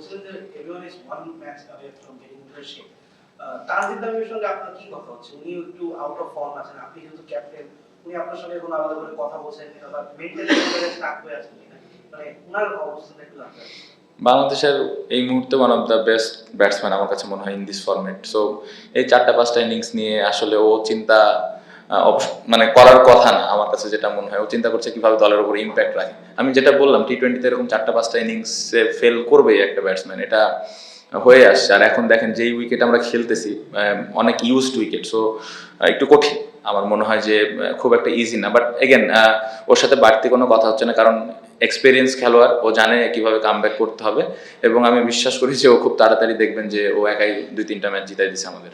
বলছিলেন যে everyone is one match away from তামিমের সঙ্গে আপনার কি কথা হচ্ছে? উনি একটু আউট অফ ফর্ম আছেন, আপনি যেহেতু ক্যাপ্টেন উনি আপনার সঙ্গে আলাদা করে কথা বলছেন কিনা বা মেন্টালি স্টাক হয়ে আছেন কিনা? মানে অবস্থাটা একটু জানতে বাংলাদেশের এই মুহূর্তে one of the best batsman আমার কাছে মনে হয় ইন দিস ফরম্যাট সো এই চারটা পাঁচটা ইনিংস নিয়ে আসলে ও চিন্তা মানে করার কথা না, আমার কাছে যেটা মনে হয়। ও চিন্তা করছে কীভাবে দলের উপর ইম্প্যাক্ট রাখে। আমি যেটা বললাম টি টোয়েন্টিতে এরকম চারটা পাঁচটা ইনিংসে ফেল করবেই একটা ব্যাটসম্যান এটা হয়ে আসছে। আর এখন দেখেন, যেই উইকেট আমরা খেলতেছি অনেক ইউজড উইকেট সো একটু কঠিন। আমার মনে হয় যে খুব একটা ইজি না। বাট এগেন ওর সাথে বাড়তি কোনো কথা হচ্ছে না, কারণ এক্সপিরিয়েন্স খেলোয়াড়, ও জানে কীভাবে কাম করতে হবে। এবং আমি বিশ্বাস করি যে, ও খুব তাড়াতাড়ি দেখবেন যে, ও একাই দুই তিনটা ম্যাচ জিতাই দিছে আমাদের।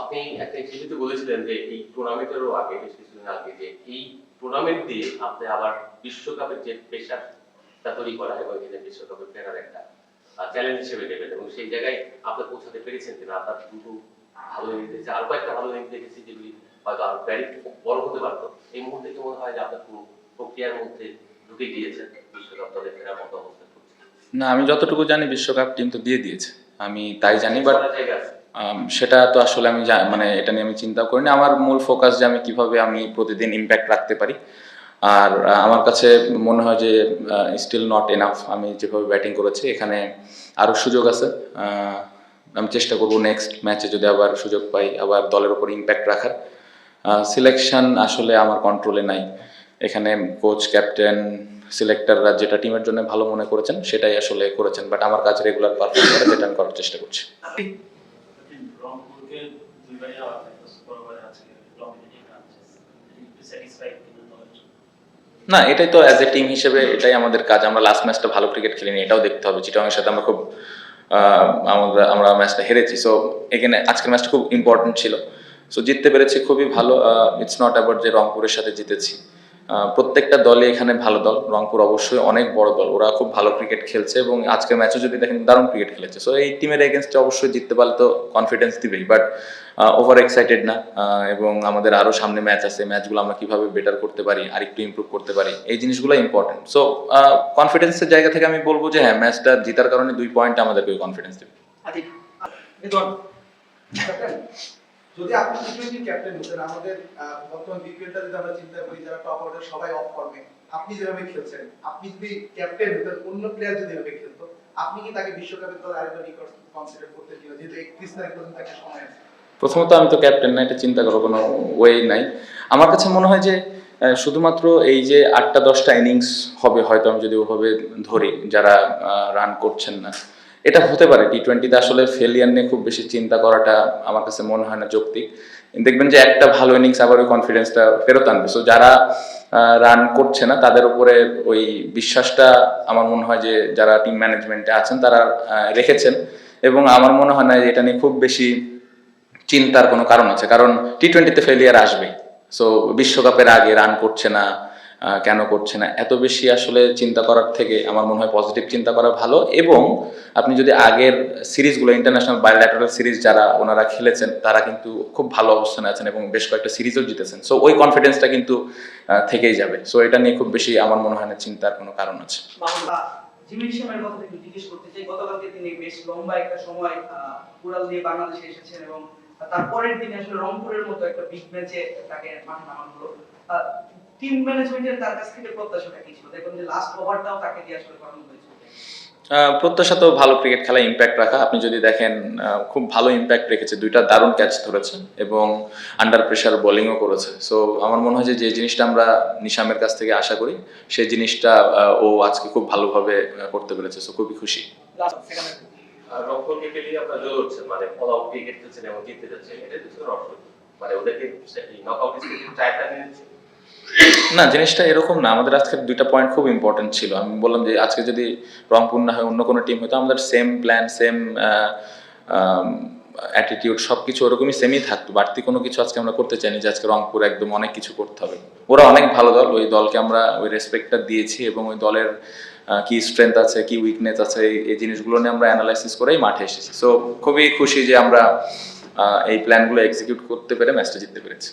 আপনি একটা ইন্টারভিউতে বলেছিলেন যে এই টুর্নামেন্টেরও আগে বেশ কিছুদিন আগে যে এই টুর্নামেন্ট দিয়ে আপনি আবার বিশ্বকাপের যে প্রেশারটা তৈরি করা এবং এখানে বিশ্বকাপে ফেরার একটা চ্যালেঞ্জ হিসেবে নেবেন এবং সেই জায়গায় আপনি পৌঁছাতে পেরেছেন কিনা আপনার দুটো ভালো ইনিংস দেখেছি আরও কয়েকটা ভালো ইনিংস দেখেছি যেগুলি হয়তো আরও ব্যারি বড় হতে পারতো। এই মুহূর্তে কি মনে হয় যে আপনার পুরো প্রক্রিয়ার মধ্যে ঢুকে গিয়েছেন বিশ্বকাপ দলে ফেরার মতো অবস্থা না আমি যতটুকু জানি বিশ্বকাপ টিম তো দিয়ে দিয়েছে। আমি তাই জানি বাট সেটা তো আসলে আমি মানে এটা নিয়ে আমি চিন্তা করিনি। আমার মূল ফোকাস যে আমি কীভাবে আমি প্রতিদিন ইম্প্যাক্ট রাখতে পারি। আর আমার কাছে মনে হয় যে স্টিল নট এনাফ আমি যেভাবে ব্যাটিং করেছি, এখানে আরও সুযোগ আছে। আমি চেষ্টা করব নেক্সট ম্যাচে যদি আবার সুযোগ পাই, আবার দলের উপর ইম্প্যাক্ট রাখার। সিলেকশন আসলে আমার কন্ট্রোলে নাই। এখানে কোচ ক্যাপ্টেন সিলেক্টররা যেটা টিমের জন্য ভালো মনে করেছেন, সেটাই আসলে করেছেন। বাট আমার কাছে রেগুলার পারফর্ম করে যেটা আমি করার চেষ্টা করছি। খাইতো long ওভারে আজকে ডমিনেটিং রাখছে স্যাটিসফাইড কিন্তু দলের knowledge. না এটাই তো অ্যাজ এ টিম হিসেবে এটাই আমাদের কাজ। আমরা লাস্ট ম্যাচটা ভালো ক্রিকেট খেলিনি এটাও দেখতে হবে। চিটাংয়ের সাথে আমরা খুব আহ, আমরা ম্যাচটা হেরেছি। সো এখানে আজকের ম্যাচটা খুব ইম্পর্টেন্ট ছিল। সো জিততে পেরেছি খুবই ভালো। ইটস নট অ্যাবাউট যে রংপুরের সাথে জিতেছি। প্রত্যেকটা দলে এখানে ভালো দল। রংপুর অবশ্যই অনেক বড় দল। ওরা খুব ভালো ক্রিকেট খেলছে এবং আজকের ম্যাচও যদি দেখেন, দারুণ ক্রিকেট খেলেছে। সো এই টিমের এগেনস্টে অবশ্যই জিততে পারলে তো কনফিডেন্স দিবেই। বাট ওভার এক্সাইটেড না। এবং আমাদের আরও সামনে ম্যাচ আছে। ম্যাচগুলো আমরা কীভাবে বেটার করতে পারি আর একটু ইমপ্রুভ করতে পারি, এই জিনিসগুলো ইম্পর্টেন্ট সো কনফিডেন্সের জায়গা থেকে আমি বলব যে হ্যাঁ ম্যাচটা জেতার কারণে দুই পয়েন্ট আমাদেরকে কনফিডেন্স দেবে। যদি আপনি টি টোয়েন্টি ক্যাপ্টেন হতেন, আমাদের বর্তমান বিপিএলটা যদি আমরা চিন্তা করি, যারা টপ অর্ডার সবাই অফ ফর্মে আপনি যেভাবে খেলছেন, আপনি যদি ক্যাপ্টেন হতেন, অন্য প্লেয়ার যদি এভাবে খেলতো, আপনি কি তাকে বিশ্বকাপের দলে আরেকবার রেকর্ড কনসিডার করতেন কিনা? যেহেতু একত্রিশ তারিখ পর্যন্ত একটা সময় আছে। প্রথমত আমি তো ক্যাপ্টেন না, এটা চিন্তা করার কোনো ওয়ে নাই। আমার কাছে মনে হয় যে শুধুমাত্র এই যে আটটা দশটা ইনিংস হবে, হয়তো আমি যদি ওভাবে ধরি, যারা রান করছেন না। এটা হতে পারে টি টোয়েন্টিতে আসলে ফেলিয়ার নিয়ে খুব বেশি চিন্তা করাটা আমার কাছে মনে হয় না যৌক্তিক। দেখবেন যে একটা ভালো ইনিংস আবার ওই কনফিডেন্সটা ফেরত আনবে। সো যারা রান করছে না, তাদের উপরে ওই বিশ্বাসটা আমার মনে হয় যে যারা টিম ম্যানেজমেন্টে আছেন, তারা রেখেছেন। এবং আমার মনে হয় না যে এটা নিয়ে খুব বেশি চিন্তার কোনো কারণ আছে। কারণ টি টোয়েন্টিতে ফেলিয়ার আসবে সো বিশ্বকাপের আগে রান করছে না কেন করছে না? এত বেশি আসলে চিন্তা করার থেকে আমার মনে হয় পজিটিভ চিন্তা করা ভালো এবং আপনি যদি আগের সিরিজগুলো ইন্টারন্যাশনাল বায়োল্যাটারাল সিরিজ যারা ওনারা খেলেছেন, তারা কিন্তু খুব ভালো অবস্থানে আছেন এবং বেশ কয়েকটা সিরিজও জিতেছেন। সো ওই কনফিডেন্সটা কিন্তু থেকেই যাবে। সো এটা নিয়ে খুব বেশি আমার মনে হয় না চিন্তার কোনো কারণ আছে। তারপরের দিনে আসলে রংপুরের মতো একটা বিগ ম্যাচে তাকে মাঠে নামানো হলো। টিম ম্যানেজমেন্টের তার কাছ থেকে প্রত্যাশাটা কি ছিল? দেখুন যে লাস্ট ওভারটাও তাকে দিয়ে আসলে করানো হয়েছিল প্রত্যাশা তো ভালো ক্রিকেট খেলা ইম্প্যাক্ট রাখা। আপনি যদি দেখেন খুব ভালো ইম্প্যাক্ট রেখেছে। দুইটা দারুণ ক্যাচ ধরেছে এবং আন্ডার প্রেশার বোলিংও করেছে। সো আমার মনে হয় যে যে জিনিসটা আমরা নিশামের কাছ থেকে আশা করি সেই জিনিসটা ও আজকে খুব ভালোভাবে করতে পেরেছে। সো খুবই খুশি। পেলেই আপনারা মানে ফল আউট ক্রিকেট খেলছেন এবং জিততে যাচ্ছেন এটা মানে ওদেরকে নক আউট স্টেজে ট্রাইটা নিচ্ছে না, জিনিসটা এরকম না। আমাদের আজকে দুইটা পয়েন্ট খুব ইম্পর্টেন্ট ছিল। আমি বললাম যে আজকে যদি রংপুর না হয় অন্য কোনো টিম হয়তো আমাদের সেম প্ল্যান সেম অ্যাটিটিউড সব কিছু ওরকমই সেমই থাকতো। বাড়তি কোনো কিছু আজকে আমরা করতে চাইনি যে আজকে রংপুর একদম অনেক কিছু করতে হবে। ওরা অনেক ভালো দল। ওই দলকে আমরা ওই রেসপেক্টটা দিয়েছি এবং ওই দলের কি স্ট্রেংথ আছে, কি উইকনেস আছে, এই- এই জিনিসগুলো নিয়ে আমরা অ্যানালাইসিস করেই মাঠে এসেছি। সো খুবই খুশি যে আমরা এই প্ল্যানগুলো এক্সিকিউট করতে পেরে ম্যাচটা জিততে পেরেছি।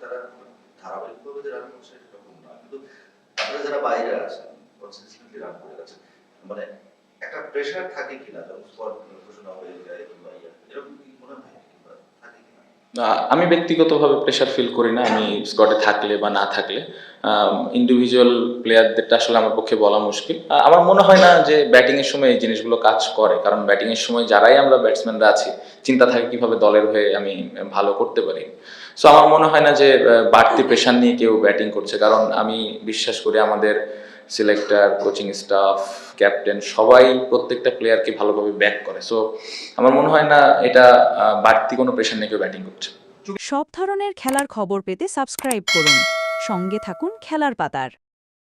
তারা ধারাবাহিকভাবে যে রান করছে আপনারা যারা বাইরে আছেন মানে একটা প্রেশার থাকে কিনা যখন স্কোয়াড ঘোষণা হয়ে যায় কিংবা এরকম কি মনে হয়? আমি ব্যক্তিগতভাবে প্রেশার ফিল করি না, আমি স্কোয়াডে থাকলে বা না থাকলে। ইন্ডিভিজুয়াল প্লেয়ারদেরটা আসলে আমার পক্ষে বলা মুশকিল। আমার মনে হয় না যে ব্যাটিংয়ের সময় এই জিনিসগুলো কাজ করে, কারণ ব্যাটিংয়ের সময় যারাই আমরা ব্যাটসম্যানরা আছি, চিন্তা থাকে কীভাবে দলের হয়ে আমি ভালো করতে পারি। সো আমার মনে হয় না যে বাড়তি প্রেশার নিয়ে কেউ ব্যাটিং করছে। কারণ আমি বিশ্বাস করি আমাদের সিলেক্টর কোচিং স্টাফ ক্যাপ্টেন সবাই প্রত্যেকটা প্লেয়ারকে ভালোভাবে ব্যাক করে। সো আমার মনে হয় না এটা বাড়তি কোনো প্রেশার নিয়ে কেউ ব্যাটিং করছে। সব ধরনের খেলার খবর পেতে সাবস্ক্রাইব করুন। সঙ্গে থাকুন খেলার পাতার।